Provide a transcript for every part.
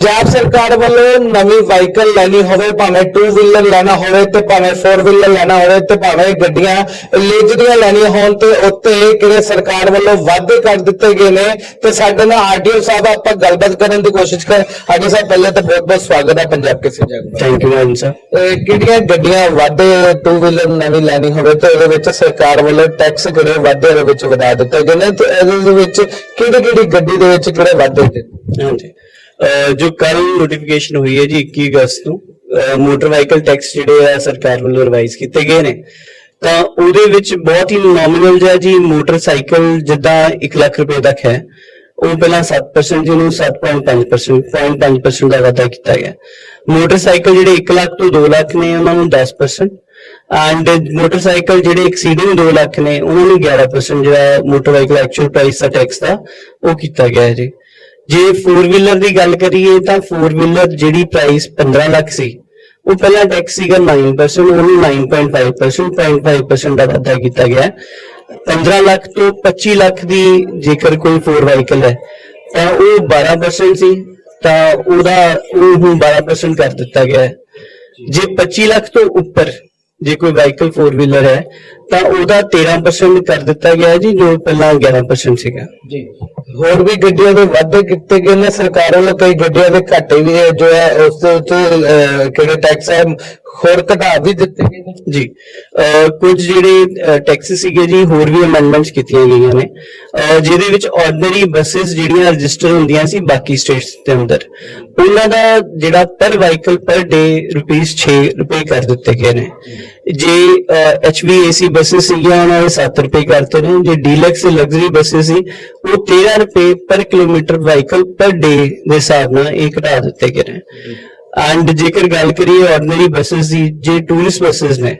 ਪੰਜਾਬ ਸਰਕਾਰ ਵੱਲੋਂ ਨਵੀਂ ਵਾਹੀਕਲ ਲੈਣੀ ਹੋਵੇ ਭਾਵੇਂ 2 ਵੀਲਰ ਲੈਣਾ ਹੋਵੇ ਤੇ ਭਾਵੇਂ 4 ਵੀਲਰ ਲੈਣਾ ਹੋਵੇ ਤੇ ਭਾਵੇਂ ਗੱਡੀਆਂ ਲੇਜਰੀਆਂ ਲੈਣੀਆਂ ਹੋਣ ਤੇ ਉੱਤੇ ਕਿਹੜੇ ਸਰਕਾਰ ਵੱਲੋਂ ਵਾਅਦੇ ਕਰ ਦਿੱਤੇ ਗਏ ਨੇ ਤੇ ਸਾਡੇ ਨਾਲ ਆਰਡੀਓ ਸਾਹਿਬ ਆਪਾਂ ਗੱਲਬਾਤ ਕਰਨ ਦੀ ਕੋਸ਼ਿਸ਼ ਕਰ ਆਰਡੀਓ ਸਾਹਿਬ ਪਹਿਲੇ ਤਾਂ ਬਹੁਤ ਬਹੁਤ ਸਵਾਗਤ ਹੈ ਪੰਜਾਬ ਕਿਸੇ ਜਗ੍ਹਾ ਥੈਂਕ ਯੂ ਮਾਨ ਸਰ ਕਿਹੜੀਆਂ ਗੱਡੀਆਂ ਵਾਅਦੇ 2 ਵੀਲਰ ਨਵੀਂ ਲੈਣੀ ਹੋਵੇ ਤੇ ਉਹਦੇ ਵਿੱਚ ਸਰਕਾਰ ਵੱਲੋਂ ਟੈਕਸ ਕਿਹੜੇ ਵਾਅਦੇ ਦੇ ਵਿੱਚ ਵਧਾ ਦਿੱਤੇ ਗਏ ਨੇ ਤੇ ਇਹਦੇ ਵਿੱਚ ਕਿਹੜੀ ਕਿਹੜੀ ਗੱਡੀ ਦੇ ਵਿੱਚ ਕਿਹੜੇ ਵਾਅਦੇ ਦਿੱਤੇ ਹਾਂਜੀ। ਜੋ ਕੱਲ ਨੋਟੀਫਿਕੇਸ਼ਨ ਹੋਈ ਹੈ ਜੀ 21 ਅਗਸਤ ਨੂੰ ਮੋਟਰ ਵਾਹੀਕਲ ਟੈਕਸ ਜਿਹੜੇ ਆ ਸਰਕਾਰ ਵੱਲੋਂ ਰਿਵਾਈਜ਼ ਕੀਤੇ ਗਏ ਨੇ। ਤਾਂ ਉਹਦੇ ਵਿੱਚ ਬਹੁਤ ਹੀ ਨੋਮੀਨਲ ਜਿਹਾ ਜੀ ਮੋਟਰਸਾਈਕਲ ਜਿੱਦਾਂ 1 ਲੱਖ ਰੁਪਏ ਤੱਕ ਹੈ, ਉਹ ਪਹਿਲਾਂ 7% ਜਿਹਨੂੰ 7.5% 0.5% ਦਾ ਵਾਧਾ ਕੀਤਾ ਗਿਆ। ਮੋਟਰਸਾਈਕਲ ਜਿਹੜੇ 1 ਲੱਖ ਤੋਂ 2 ਲੱਖ ਨੇ, ਉਹਨਾਂ ਨੂੰ 10% ਐਂਡ ਮੋਟਰਸਾਈਕਲ ਜਿਹੜੇ ਐਕਸੀਡਿੰਗ 2 ਲੱਖ ਨੇ, ਉਹਨਾਂ ਨੂੰ 11% ਜਿਹੜਾ ਮੋਟਰ ਵਾਹੀਕਲ ਐਕਚੁਅਲ ਪ੍ਰਾਈਸ ਦਾ ਟੈਕਸ ਦਾ ਉਹ ਕੀਤਾ ਗਿਆ ਹੈ ਜੀ। ਜੇ 4 ਵੀਲਰ ਦੀ ਗੱਲ ਕਰੀਏ ਤਾਂ 4 ਵੀਲਰ ਜਿਹੜੀ ਪ੍ਰਾਈਸ 15 ਲੱਖ ਸੀ, ਉਹ ਪਹਿਲਾਂ ਟੈਕਸ ਸੀਗਾ 9% ਉਹਨੂੰ 9.5% 0.5% ਦਾ ਵਾਧਾ ਕੀਤਾ ਗਿਆ ਹੈ। 15 ਲੱਖ ਤੋਂ 25 ਲੱਖ ਦੀ ਜੇਕਰ ਕੋਈ 4 ਵਾਹੀਕਲ ਹੈ, ਤਾਂ ਉਹ 12% ਸੀ, ਤਾਂ ਉਹਦਾ ਉਹ ਹੁਣ 12% ਕਰ ਦਿੱਤਾ ਗਿਆ ਹੈ ਜੇ 25 ਲੱਖ ਤੋਂ ਉੱਪਰ ਜੇ ਕੋਈ ਵਾਹੀਕਲ 4 ਵੀਲਰ ਹੈ ਤਾਂ ਉਹਦਾ 13% ਕਰ ਦਿੱਤਾ ਗਿਆ ਹੈ ਜੀ ਜੋ ਪਹਿਲਾਂ 11% ਸੀਗਾ। ਜੀ। ਹੋਰ ਵੀ ਗੱਡੀਆਂ ਦੇ ਵਾਅਦੇ ਕੀਤੇ ਗਏ ਨੇ ਸਰਕਾਰ ਵੱਲੋਂ ਕਈ ਗੱਡੀਆਂ ਦੇ ਘਾਟੇ ਵੀ ਹੈ ਜੋ ਹੈ ਉਸ ਦੇ ਉੱਤੇ ਕਿਹੜੇ ਟੈਕਸ ਹੈ ਹੋਰ ਘਟਾ ਵੀ ਦਿੱਤੇ ਗਏ ਨੇ। ਜੀ। ਕੁਝ ਜਿਹੜੇ ਟੈਕਸ ਸੀਗੇ ਜੀ ਹੋਰ ਵੀ ਅਮੈਂਡਮੈਂਟਸ ਕੀਤੀਆਂ ਗਈਆਂ ਨੇ। ਜਿਹਦੇ ਵਿੱਚ ਆਰਡੀਨਰੀ ਬੱਸਸ ਜਿਹੜੀਆਂ ਰਜਿਸਟਰ ਹੁੰਦੀਆਂ ਸੀ ਬਾਕੀ ਸਟੇਟਸ ਦੇ ਅੰਦਰ ਉਹਨਾਂ ਦਾ ਜਿਹੜਾ ਪਰ ਵਾਹੀਕਲ ਪਰ ਡੇ ਰੁਪੀਸ 6 ਰੁਪਏ ਕਰ ਦਿੱਤੇ ਗਏ ਨੇ। ਜੇ HVAC ਬੱਸਸ ਸੀਗੀਆਂ, ਉਹਨਾਂ ਦੇ 7 ਰੁਪਏ ਕਰਤੇ ਨੇ। ਜੇ ਡੀਲਕਸ ਲਗਜ਼ਰੀ ਬੱਸਸ ਸੀ, ਉਹ 13 ਰੁਪਏ ਪਰ ਕਿਲੋਮੀਟਰ ਵਾਹੀਕਲ ਪਰ ਡੇ ਦੇ ਹਿਸਾਬ ਨਾਲ ਇਹ ਘਟਾ ਦਿੱਤੇ ਗਏ ਨੇ। ਐਂਡ ਜੇਕਰ ਗੱਲ ਕਰੀਏ ਆਰਡੀਨਰੀ ਬੱਸਸ ਦੀ, ਜੇ ਟੂਰਿਸਟ ਬੱਸਸ ਨੇ,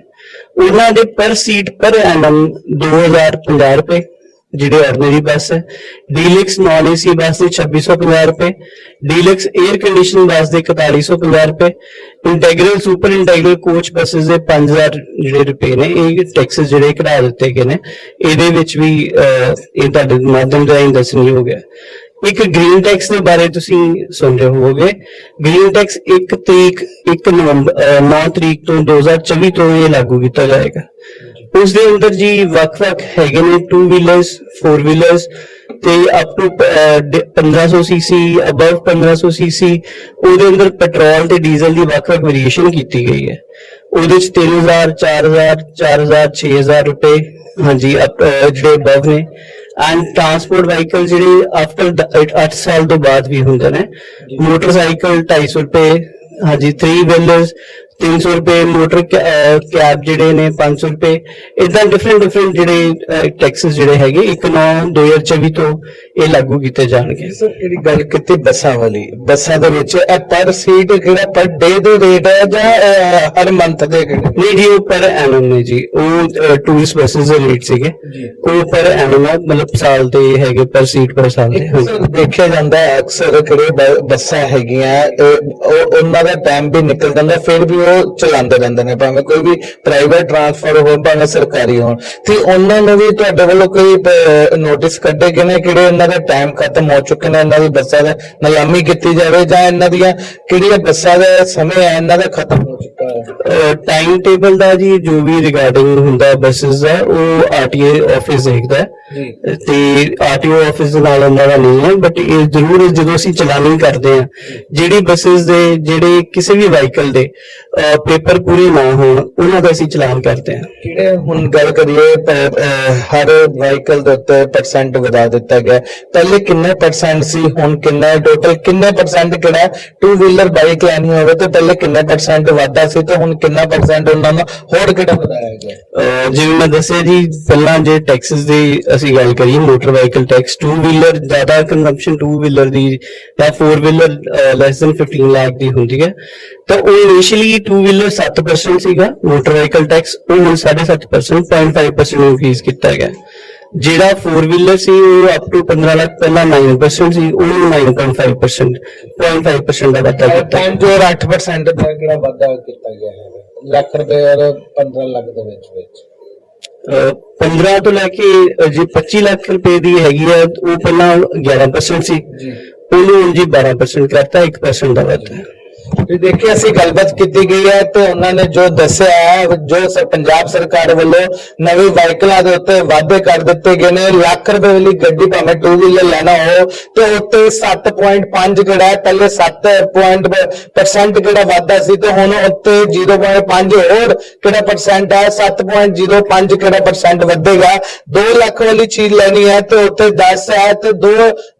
ਉਹਨਾਂ ਦੇ ਪਰ ਸੀਟ ਪਰ ਐਨਮ 2050 ਰੁਪਏ। ਜਿਹੜੇ ਆਰਡੀਨਰੀ ਬੱਸ ਹੈ। ਡੀਲਕਸ ਨਾਨ ਏਸੀ ਬੱਸ ਦੇ 2650 ਰੁਪਏ। ਡੀਲਕਸ 에ਅਰ ਕੰਡੀਸ਼ਨ ਬੱਸ ਦੇ 4150 ਰੁਪਏ। Integral super integral coach buses ਦੇ 5000 ਜਿਹੜੇ ਰੁਪਏ ਨੇ, ਇਹ ਟੈਕਸਸ ਜਿਹੜੇ ਕਢਾ ਦਿੱਤੇ ਗਏ ਨੇ। ਇਹਦੇ ਵਿੱਚ ਵੀ ਇਹ ਤੁਹਾਡੇ ਮਾਧਿਅਮ ਰਾਹੀਂ ਦੱਸਣੀ ਹੋ ਗਿਆ। ਇੱਕ ਗ੍ਰੀਨ ਟੈਕਸ ਦੇ ਬਾਰੇ ਤੁਸੀਂ ਸੁਣ ਰਹੇ ਹੋਵੋਗੇ। ਗ੍ਰੀਨ ਟੈਕਸ 1 ਤਰੀਕ 1 ਨਵੰਬਰ ਅਹ 9 ਤਰੀਕ ਤੋਂ 2024 ਤੋਂ ਇਹ ਲਾਗੂ ਕੀਤਾ ਜਾਏਗਾ। ਉਸ ਦੇ ਅੰਦਰ ਜੀ ਵੱਖ-ਵੱਖ ਹੈਗੇ ਨੇ 2 ਵੀਲਰਸ 4 ਵੀਲਰਸ ਤੇ up to 1500 CC above 1500 CC ਉਹਦੇ ਅੰਦਰ ਪੈਟਰੋਲ ਤੇ ਡੀਜ਼ਲ ਦੀ ਵੱਖ-ਵੱਖ ਵੇਰੀਏਸ਼ਨ ਕੀਤੀ ਗਈ ਹੈ। ਉਹਦੇ ਚ 3000 4000 4000 6000 ਰੁਪਏ ਹਾਂਜੀ ਜਿਹੜੇ ਅਬਵ ਨੇ। ਐਂਡ ਟਰਾਂਸਪੋਰਟ ਵਾਹੀਕਲ ਜਿਹੜੇ ਆਫਟਰ 8 ਸਾਲ ਤੋਂ ਬਾਅਦ ਵੀ ਹੁੰਦੇ ਨੇ। ਮੋਟਰਸਾਈਕਲ 250 ਰੁਪਏ ਹਾਂਜੀ 3 ਵੀਲਰਸ 300 ਰੁਪਏ ਮੋਟਰ ਕੈਬ ਜਿਹੜੇ ਨੇ 500 ਰੁਪਏ। ਇਦਾਂ ਡਿਫਰੈਂਟ ਡਿਫਰੈਂਟ ਜਿਹੜੇ ਟੈਕਸਸ ਜਿਹੜੇ ਹੈਗੇ 1 9 2024 ਤੋਂ ਇਹ ਲਾਗੂ ਕੀਤੇ ਜਾਣਗੇ। ਸਰ ਕਿਹੜੀ ਗੱਲ ਕੀਤੀ ਬੱਸਾਂ ਵਾਲੀ ਬੱਸਾਂ ਦੇ ਵਿੱਚ ਇਹ ਪਰ ਸੀਟ ਕਿਹੜਾ ਪਰ ਡੇ ਦੇ ਰੇਟ ਹੈ ਜਾਂ ਹਰ ਮੰਥ ਦੇ ਕਿਹੜੇ ਨਹੀਂ ਜੀ ਉਹ ਪਰ ਐਨਮ ਨੇ ਜੀ। ਉਹ ਟੂਰਿਸਟ ਬੱਸਸ ਦੇ ਰੇਟ ਸੀਗੇ। ਉਹ ਪਰ ਐਨਮ ਮਤਲਬ ਸਾਲ ਦੇ ਹੈਗੇ ਪਰ ਸੀਟ ਪਰ ਸਾਲ ਦੇ। ਦੇਖਿਆ ਜਾਂਦਾ ਅਕਸਰ ਕਿਹੜੇ ਬੱਸਾਂ ਹੈਗੀਆਂ ਉਹਨਾਂ ਦਾ ਟਾਈਮ ਵੀ ਨਿਕਲ ਜਾਂਦਾ ਫਿਰ ਵੀ ਉਹ ਚਲਾਉਂਦੇ ਰਹਿੰਦੇ ਨੇ ਭਾਵੇਂ ਕੋਈ ਵੀ ਪ੍ਰਾਈਵੇਟ ਟਰਾਂਸਫਰ ਹੋਣ ਭਾਵੇਂ ਸਰਕਾਰੀ ਹੋਣ। ਤੇ ਉਹਨਾਂ ਨੂੰ ਵੀ ਤੁਹਾਡੇ ਵੱਲੋਂ ਕੋਈ ਨੋਟਿਸ ਕੱਢੇ ਗਏ ਨੇ ਕਿਹੜੇ ਇਹਨਾਂ ਦਾ ਟਾਈਮ ਖਤਮ ਹੋ ਚੁੱਕੇ ਨੇ ਇਹਨਾਂ ਦੀ ਬੱਸਾਂ ਦਾ ਨਿਲਾਮੀ ਕੀਤੀ ਜਾਵੇ ਜਾਂ ਇਹਨਾਂ ਦੀਆਂ ਕਿਹੜੀਆਂ ਬੱਸਾਂ ਦਾ ਸਮੇਂ ਹੈ ਇਹਨਾਂ ਦਾ ਖਤਮ ਹੋ ਚੁੱਕਾ ਹੈ? ਟਾਈਮ ਟੇਬਲ ਦਾ ਜੀ ਜੋ ਵੀ ਰਿਗਾਰਡਿੰਗ ਹੁੰਦਾ ਬੱਸਸ ਦਾ ਉਹ ਆਰਟੀਏ ਆਫਿਸ ਦੇਖਦਾ ਤੇ ਆਰਟੀਓ ਆਫਿਸ ਦੇ ਨਾਲ ਉਹਨਾਂ ਦਾ ਨਹੀਂ ਹੈ ਬਟ ਇਹ ਜ਼ਰੂਰ ਜਦੋਂ ਅਸੀਂ ਚਲਾਨੀ ਕਰਦੇ ਆ ਜਿਹੜੀ ਬੱਸਸ ਦੇ ਜਿਹੜੇ ਕਿਸੇ ਵੀ ਵਾਹੀਕਲ ਦੇ ਪੇਪਰ ਪੂਰੇ ਨਾ ਹੋਣ ਉਹਨਾਂ ਦਾ ਅਸੀਂ ਚਲਾਨ ਕਰਦੇ ਆ ਕਿਹੜੇ ਹੁਣ ਗੱਲ ਕਰੀਏ ਹਰ ਵਾਹੀਕਲ ਦੇ ਉੱਤੇ ਪਰਸੈਂਟ ਵਧਾ ਦਿੱਤਾ ਗਿਆ। ਪਹਿਲੇ ਕਿੰਨੇ ਪਰਸੈਂਟ ਸੀ ਹੁਣ ਕਿੰਨਾ ਟੋਟਲ ਕਿੰਨੇ ਪਰਸੈਂਟ ਕਿਹੜਾ 2 ਵੀਲਰ ਬਾਈਕ ਲੈਣੀ ਹੋਵੇ ਤਾਂ ਪਹਿਲੇ ਕਿੰਨੇ ਪਰਸੈਂਟ ਵਾਧਾ ਸੀ ਤੇ ਹੁਣ ਕਿੰਨਾ ਪਰਸੈਂਟ ਉਹਨਾਂ ਨੂੰ ਹੋਰ ਕਿਹੜਾ ਵਧਾਇਆ ਗਿਆ? ਜਿਵੇਂ ਮੈਂ ਦੱਸਿਆ ਜੀ ਪਹਿਲਾਂ ਜੇ ਟੈਕਸਸ ਦੀ ਅਸੀਂ ਗੱਲ ਕਰੀਏ ਮੋਟਰ ਵਾਹੀਕਲ ਟੈਕਸ 2 ਵੀਲਰ ਜ਼ਿਆਦਾ ਕੰਜ਼ੰਪਸ਼ਨ 2 ਵੀਲਰ ਦੀ ਜਾਂ 4 ਵੀਲਰ ਲੈਸ ਦਨ 15 ਲੱਖ ਦੀ ਹੁੰਦੀ ਹੈ। ਤਾਂ ਉਹ ਇਨੀਸ਼ੀਅਲੀ 2 ਵੀਲਰ 7% ਸੀਗਾ ਮੋਟਰ ਵਾਹੀਕਲ ਟੈਕਸ ਉਹ ਹੁਣ 7.5% 0.5% ਇਨਕਰੀਜ਼ ਕੀਤਾ ਗਿਆ। ਜਿਹੜਾ 4 ਵੀਲਰ ਸੀ ਉਹ ਅਪ ਟੂ 15 ਲੱਖ ਪਹਿਲਾਂ 9% ਸੀ ਉਹਨੂੰ 9.5% 0.5% ਦਾ ਵਾਧਾ ਕੀਤਾ ਟਾਈਮ ਜੋ 8% ਦਾ ਕਿਹੜਾ ਵਾਧਾ ਕੀਤਾ ਗਿਆ ਹੈ ਲੱਖ ਰੁਪਏ ਔਰ 15 ਲੱਖ ਦੇ ਵਿੱਚ ਵਿੱਚ। ਅਹ 15 ਤੋਂ ਲੈ ਕੇ ਜੇ 25 ਲੱਖ ਰੁਪਏ ਦੀ ਹੈਗੀ ਹੈ ਉਹ ਪਹਿਲਾਂ 11% ਸੀ। ਜੀ। ਉਹਨੂੰ ਜੀ 12% ਕਰਤਾ 1% ਦਾ ਵਾਧਾ। ਹੈ ਦੇਖਿਆ ਅਸੀਂ ਗੱਲਬਾਤ ਕੀਤੀ ਗਈ ਹੈ ਤੇ ਉਹਨਾਂ ਨੇ ਜੋ ਦੱਸਿਆ ਹੈ, ਜੋ ਪੰਜਾਬ ਸਰਕਾਰ ਵੱਲੋਂ ਨਵੇਂ ਵਾਹੀਕਲਾਂ ਦੇ ਉੱਤੇ ਵਾਅਦੇ ਕਰ ਦਿੱਤੇ ਗਏ ਨੇ ਲੱਖ ਰੁਪਏ ਵਾਲੀ ਗੱਡੀ ਭਾਵੇਂ ਟੂ ਵੀਲਰ ਲੈਣਾ ਹੋ, ਤੇ ਉੱਤੇ 7.5 ਜਿਹੜਾ ਹੈ, ਪਹਿਲੇ 7% ਜਿਹੜਾ ਵਾਅਦਾ ਸੀ ਤੇ ਹੁਣ ਉੱਤੇ 0.5 ਹੋਰ ਕਿਹੜਾ ਪਰਸੈਂਟ ਹੈ 7.05 ਕਿਹੜਾ ਪਰਸੈਂਟ ਵਧੇਗਾ 2 ਲੱਖ ਵਾਲੀ ਚੀਜ਼ ਲੈਣੀ ਹੈ ਤੇ ਉੱਤੇ 10 ਹੈ ਤੇ 2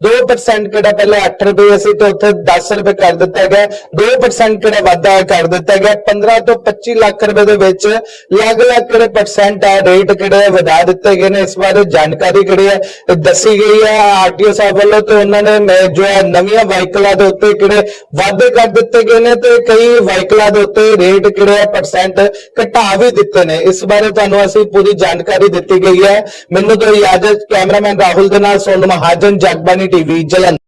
2% ਕਿਹੜਾ ਪਹਿਲੇ 8 ਰੁਪਏ ਸੀ ਤੇ ਉੱਥੇ 10 ਰੁਪਏ ਕਰ ਦਿੱਤਾ ਗਿਆ 2% ਕਿਹੜਾ ਵਾਧਾ ਕਰ ਦਿੱਤਾ ਗਿਆ 15 ਤੋਂ 25 ਲੱਖ ਰੁਪਏ ਦੇ ਵਿੱਚ ਅਲੱਗ-ਅਲੱਗ ਕਿਹੜੇ ਪਰਸੈਂਟ ਹੈ ਰੇਟ ਕਿਹੜੇ ਵਧਾ ਦਿੱਤੇ ਗਏ ਨੇ। ਇਸ ਬਾਰੇ ਜਾਣਕਾਰੀ ਕਿਹੜੀ ਹੈ ਦੱਸੀ ਗਈ ਹੈ ਆਰਟੀਓ ਸਾਹਿਬ ਵੱਲੋਂ ਤੇ ਉਹਨਾਂ ਨੇ ਜੋ ਹੈ ਨਵੀਆਂ ਵਾਹੀਕਲਾਂ ਦੇ ਉੱਤੇ ਕਿਹੜੇ ਵਾਧੇ ਕਰ ਦਿੱਤੇ ਗਏ ਨੇ ਤੇ ਕਈ ਵਾਹੀਕਲਾਂ ਦੇ ਉੱਤੇ ਰੇਟ ਕਿਹੜੇ ਪਰਸੈਂਟ ਘਟਾ ਵੀ ਦਿੱਤੇ ਨੇ। ਇਸ ਬਾਰੇ ਤੁਹਾਨੂੰ ਅਸੀਂ ਪੂਰੀ ਜਾਣਕਾਰੀ ਦਿੱਤੀ ਗਈ ਹੈ ਮੈਨੂੰ ਤਾਂ ਇਜਾਜ਼ਤ ਕੈਮਰਾਮੈਨ ਰਾਹੁਲ ਦੇ ਨਾਲ ਸੋਨ ਮਹਾਜਨ ਜਗਬਾਨੀ ਟੀਵੀ, ਜਲੰਧਰ।